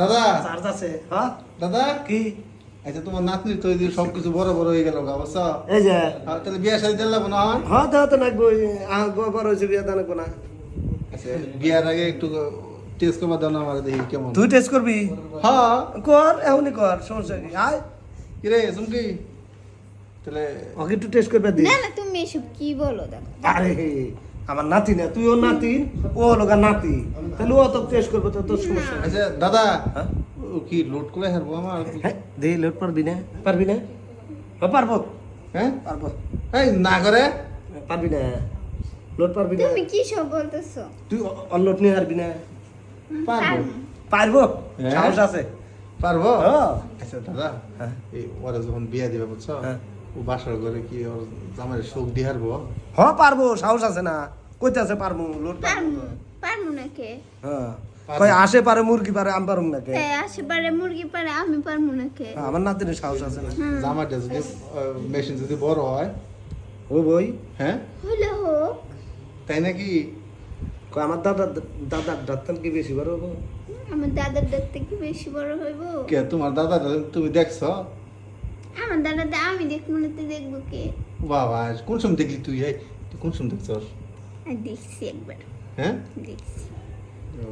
দাদা চার্জ আছে হ্যাঁ? দাদা কি? আচ্ছা তোমার নাতনি তো সবকিছু বড় বড় হয়ে গেল অবশ্য এই যে। তাহলে বিয়ে শাড়ি দিলে না হয়? হ্যাঁ দেওয়া তো লাগবো বড় হয়েছে বিয়ে দেওয়া লাগবো না। আচ্ছা বিয়ার আগে একটু টেস্ট করবার দাও না আমার দেখি কেমন। তুই টেস্ট করবি? হ্যাঁ। কর এমনি কর সমস্যা কি? আয়। কিরে চুমকি তাহলে ওকে একটু টেস্ট করবে দি। না না তুমি এসব কি বলো? দেখো আরে আমার নাতি না তুই ওর নাতি ও হলো নাতি। তাহলে ও তো টেস্ট করবে তো তোর সমস্যা। আচ্ছা দাদা হ্যাঁ? ও কি লোড করে হারবো আমার? হ্যাঁ দে লোড পারবি না। পারবি না? পারব। হ্যাঁ? পারব। এই না করে? পারবি না। লোড পারবি না। তুমি কি সব বলতেছো? তুই অন লোড নিয়ে পারবি না। পারব। পারব। হ্যাঁ? সাহস আছে। পারব? হ্যাঁ। আচ্ছা দাদা হ্যাঁ। এই ওরা যখন বিয়ে দিবে বুঝছ? হ্যাঁ। ও বাসর করে কি ওর জামাই শোক দিয়ে হারবো? হ পারব সাহস আছে না। কইতে আছে লোড পারমু পারমু না কে হ্যাঁ। কই আসে পারে মুরগি পারে আমি পারুম না কে হ্যাঁ আশেপাশে মুরগি পারে আমি পারমু না কে আমার নাতিনের সাহস আছে না। হুম। জামাইটা যদি মেশিন যদি বড় হয়। ও বই? হ্যাঁ? হলে হোক। তাই নাকি? কই আমার দাদা দাদার ডাক্তার কি বেশি বড় হব? আমার দাদার দেখতে কি বেশি বড় হইব? কে তোমার দাদা তুমি দেখছ? আমার দাদা আমি দেখব না তুই দেখব কে? বাবা কোন সময় দেখলি তুই কোন সময় দেখছস? দেখছি একবার। হ্যাঁ? দেখছি। ও,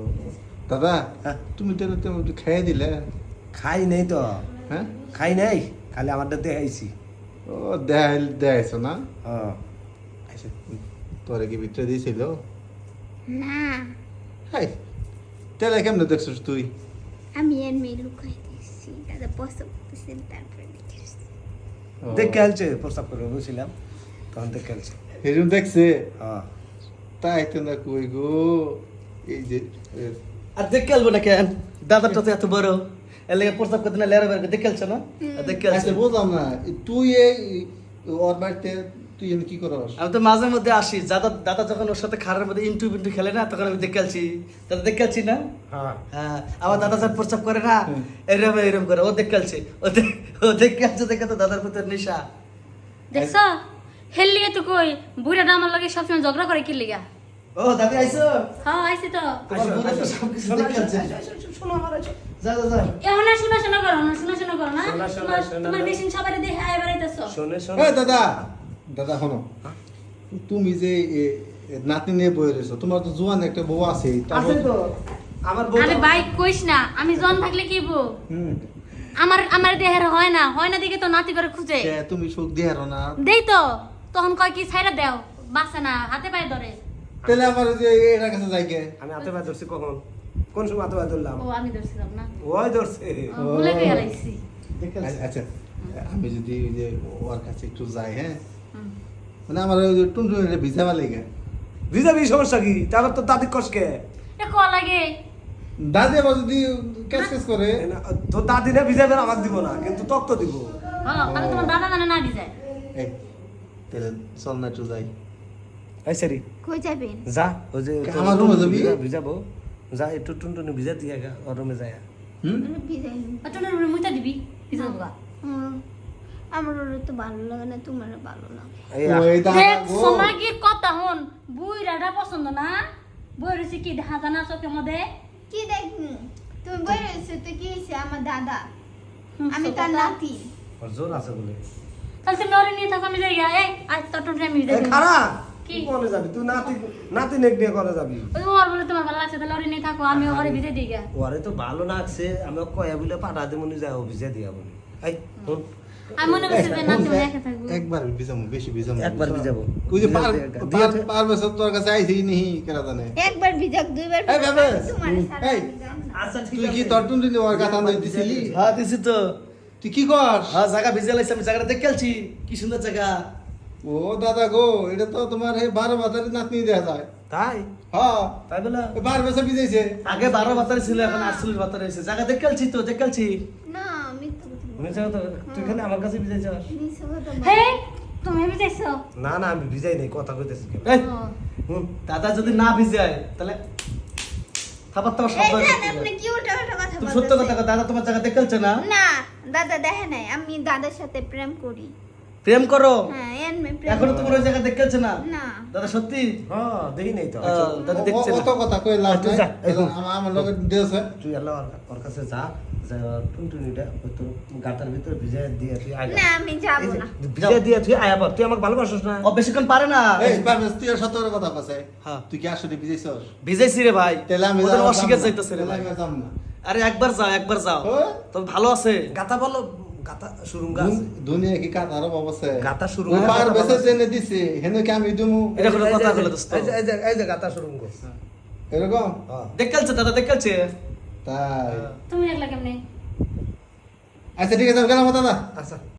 দাদা হ্যাঁ। তুমি তো তুমি একটু দিলে। খাই নেই তো। হ্যাঁ? খাই নাই? খালি আমারটা দেখাইছি ও দেখাই দেখাইছো না? হ্যাঁ আচ্ছা তোরে কি ভিতরে দিয়েছিল না। হাই তাহলে কেমনে দেখছস তুই? আমি আর মেয়ে লুকাই দেখছি দাদা পছন্দ করতেছেন তারপরে দেখেছি দেখে আলছে প্রস্তাব করে বুঝছিলাম। তখন দেখে আলছে এরকম দেখছে? হ্যাঁ তাই তো না কই গো? এই যে আর দেখে না কেন? দাদারটা তো এত বড়। এর লেগে প্রস্তাব করতে না লেরা বের দেখে না? দেখে আলছো আচ্ছা বুঝলাম না। তুই এই ওর বাড়িতে তুই কি করস? আমি তো মাঝে মধ্যে আসি। দাদা দাদা যখন ওর সাথে খারার মধ্যে ইন্টু বিন্টু খেলে না তখন আমি দেখে দাদা দেখে না? হ্যাঁ। হ্যাঁ। আমার দাদা যখন প্রস্তাব করে না হুম। এরম এরম করে। ও দেখে আলছে ও দেখ- ও দেখে তো দাদার ভিতর নেশা। দেখছ? হেল লিগে তো কই বুড়া আমার লগে সবসময় ঝগড়া করে কি লিগা? ও দাদি আইছো হ্যাঁ আইছি তো। তোমার বুড়ো তো সবকিছু দেখে আলছে যা যা যা। এখন না শোনা শোনা করো না শোনা শোনা করো না? তোমার। মেশিন দেখে আয় বেড়াইতেছ শোনে শোনে। এই দাদা দাদা শোনো। তুমি যে এ, এ, নাতনি নিয়ে বয়ে রয়েছো তোমার তো জোয়ান একটা বউ আছে আছে তো। আমার বউ আরে ভাই কইস না আমি জন থাকলে কি বউ? হুম। আমার আমার দেহের হয় না হয় না দিকে তো নাতি করে খুঁজে। তুমি সুখ দিয়ে হারো না। দেই তো। তখন কয় কি ছাইরা দেও বাসে না হাতে পায়ে ধরে। তাহলে আমার যে এটার কাছে যাই কে? আমি হাতে পা ধরছি কখন? কোন সময় হাতে পা ধরলাম? ও আমি ধরছিলাম না। ওই ধরছে। ভুলে গিয়ে লাইছি। আচ্ছা আমি যদি ওই যে ওর কাছে একটু যাই হ্যাঁ? মানে আমার ওই যে টুনটুনিটা ভিজাবা লেগে। ভিজাবি সমস্যা কি? তারপর তো দাদি কষকে এ ক লাগে দাদি আবার যদি ক্যাশ ক্যাশ করে? তোর দাদি না ভিজাবে আমাকে দিব না কিন্তু তক্ত দিব। হ্যাঁ তাহলে তোমার দাদা জানে না ভিজায়। এই তাহলে চল না একটু যাই। এই সারি কই যাবেন যা ওই যে আমার রুমে যাবি? ভিজাবো। যা একটু টুনটুনি ভিজা দিয়ে গা ওর রুমে যায় হুম? বিদায় অটনের মুইতা দিবি ভিজা দেবা আমার ওরা তো ভালো লাগে না তোমার ভালো লাগে। দেখ কথা হন বুইরাটা পছন্দ না? কি দেখা জানা চোখের মধ্যে কি দেখব? তুমি বই রয়েছো তো কি আমার দাদা। আমি তার। নাতি। জোর আছে বলে। তাহলে তুমি ওরে নিয়ে থাকো আমি যাই। এই আজ তো টুনটুনি আমি যাই খারা কি? তুই কোনে যাবি? তুই নাতি নাতি নেক নিয়ে কোনে যাবি। ওই ওর বলে তোমার ভালো লাগছে তাহলে ওরে নিয়ে থাকো আমি ওরে ভিজে দিই গা ওরে তো ভালো লাগছে আমি কয়া বলে পাঠা দে মনে যায় ও ভিজা দিয়া বলে এই আমি মনে করছি যে নাতি দেখে থাকব। একবার ভিজামু বেশি ভিজামু একবার ভিজাবো। ওই যে পার পার বছর তোর কাছে আইছি জানে? একবার ভিজাক দুইবার এই বাবা, না। আচ্ছা তুই কি তোর টুনটুনি ওর কথা নই দিছিলি? হ্যাঁ দিছি তো। তুই কি কর? হ্যাঁ জায়গা ভিজে লাইছি আমি জায়গাটা দেখে আলছি। কি সুন্দর জায়গা। ও দাদা গো এটা তো তোমার এই বারো বাজারের নাতনি দেওয়া যায়। তাই? হ্যাঁ। তাই বলে। এই বারো বছর বিজাইছে আগে বারো বাতারে ছিল এখন আটচল্লিশ বাতারে এসে জায়গা দেখে আলছি তো দেখে আলছি। না বলছি। তো তুই খালি আমার কাছে ভিজাই যাস। মিথ্যা কথা বলছি। হে তুমি ভিজাইছো না না আমি ভিজাই নেই কথা কইতেছি দাদা যদি না ভিজায় তাহলে খাবার তো এই সব আপনি কি উল্টা পাল্টা কথা তুমি সত্য কথা দাদা তোমার জায়গা দেখে আলছে না? না দাদা দেখে নাই আমি দাদার সাথে প্রেম করি। প্রেম করো? হ্যাঁ এন মে এখনও তোমার ওই জায়গা দেখেছে না? না। দাদা সত্যি? হ্যাঁ দেখি নাই তো। দাদা দেখছে কত কথা কই লাভ নাই। হুন। আমার- লগে দিয়েছে। তুই আল্লাহ ওর- ওর কাছে যা। টুনটুনিটা তোর গাটার ভিতরে ভিজে দিয়ে তুই আয়। না আমি যাব না। ভিজে দিয়ে তুই আয়া পর তুই আমাকে ভালোবাসিস না? ও বেশিক্ষণ পারে না। এই পারভেজ তুই আর সত্য কথা কইছে। হ্যাঁ। তুই কি আসলে বিজেছস ভিজাইছি রে ভাই। তাহলে আমি ওদের অস্বীকার না। রে ভাই। আমি আর যাব না। আরে একবার যাও একবার যাও। ও? ভালো আছে। গাতা বলো গাতা সুরুঙ্গা আছে। দুনিয়া কি কাতার অবস্থা গাতা শুরু পার বেসে ভালো। জেনে দিছে হেনে কি আমি দিমু? এটা কোনো কথা হলো দোস্ত। এই যে- এই যে- গাতা সুরুঙ্গ। এরকম? হ্যাঁ। দেখেলছে দাদা দেখেলছে তাই। তুমি একলা কেমনে? আচ্ছা ঠিক আছে গেলাম দাদা। আচ্ছা।